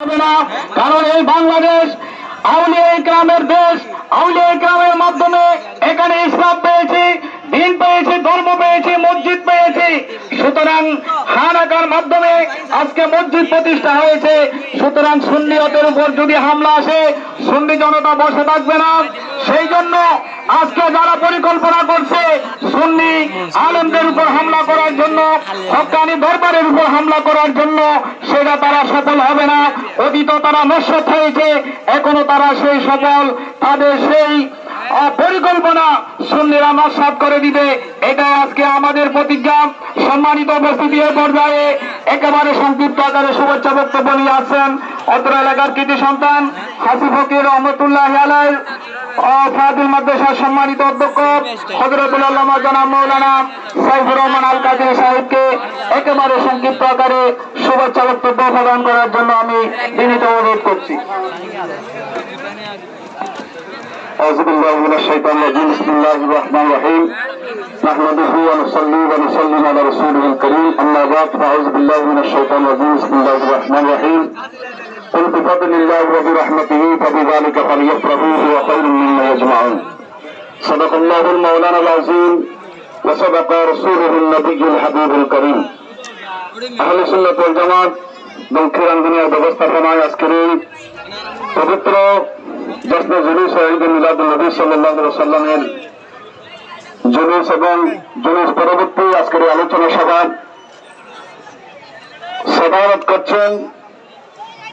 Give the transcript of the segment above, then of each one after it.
হবে কারণ এই বাংলাদেশ আউলিয়া ইকরামের দেশ আউলিয়া ইকরামের মাধ্যমে এখানে ইসলাম পেয়েছি দিন পেয়েছি ধর্ম পেয়েছি মসজিদ পেয়েছি। সুতরাং হানাকার মাধ্যমে আজকে মসজিদ প্রতিষ্ঠা হয়েছে। সুতরাং সুন্নিয়তের উপর যদি হামলা আসে, সুন্নি জনতা বসে থাকবে না। সেই জন্য আজকে যারা পরিকল্পনা করছে সুন্নি আলেমদের উপর হামলা করার জন্য, হকানি দরবারের উপর হামলা করার জন্য, সেটা তারা সফল হবে না। অতীত তারা নস্বত হয়েছে, এখনও তারা সেই সফল। তাদের সেই পরিকল্পনা সন্ধ্যেরা নস্বাদ করে দিবে। এটাই আজকে আমাদের প্রতিজ্ঞা। সম্মানিত উপস্থিতি পর্যায়ে একেবারে সংক্ষিপ্ত আকারে শুভেচ্ছা বক্তব্য নিয়ে আসছেন অত্র এলাকার কৃতি সন্তান হাসি ফকির রহমতুল্লাহ আলাই ফাদিল মাদ্রাসার সম্মানিত অধ্যক্ষ হজরতুল আল্লামা জনাব মৌলানা সাইফুর রহমান আল কাদের সাহেবকে একেবারে সংক্ষিপ্ত আকারে শুভেচ্ছা বক্তব্য প্রদান করার জন্য আমি বিনীত অনুরোধ করছি أعوذ بالله من الشيطان الرجيم بسم الله الرحمن الرحيم نحمده ونصلي ونسلم على رسوله الكريم أما بعد فأعوذ بالله من الشيطان الرجيم بسم الله الرحمن الرحيم قل بفضل الله وبرحمته فبذلك فليفرحوا هو خير مما يجمعون صدق الله المولانا العظيم وصدق رسوله النبي الحبيب الكريم আহলে সুন্নাত ওয়াল জামাত দক্ষিণাঞ্জনীয় ব্যবস্থাপনায় আজকের এই পবিত্র জশ্ন জুলুস ও ঈদ মিলাদুল নবী সাল্লাল্লাহু সাল্লামের জুলুস এবং জুলুস পরবর্তী আজকের এই আলোচনা সভা সদারত করছেন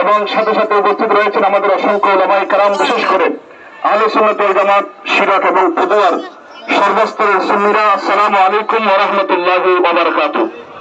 এবং সাথে সাথে উপস্থিত রয়েছেন আমাদের অসংখ্য ওলামাই কারাম, বিশেষ করে আহলে সুন্নাত ওয়াল জামাত সিরাক এবং পদুয়ার সর্বস্তরের সুন্নিরা। আসসালামু আলাইকুম রাহমাতুল্লাহি বারাকাতুহু।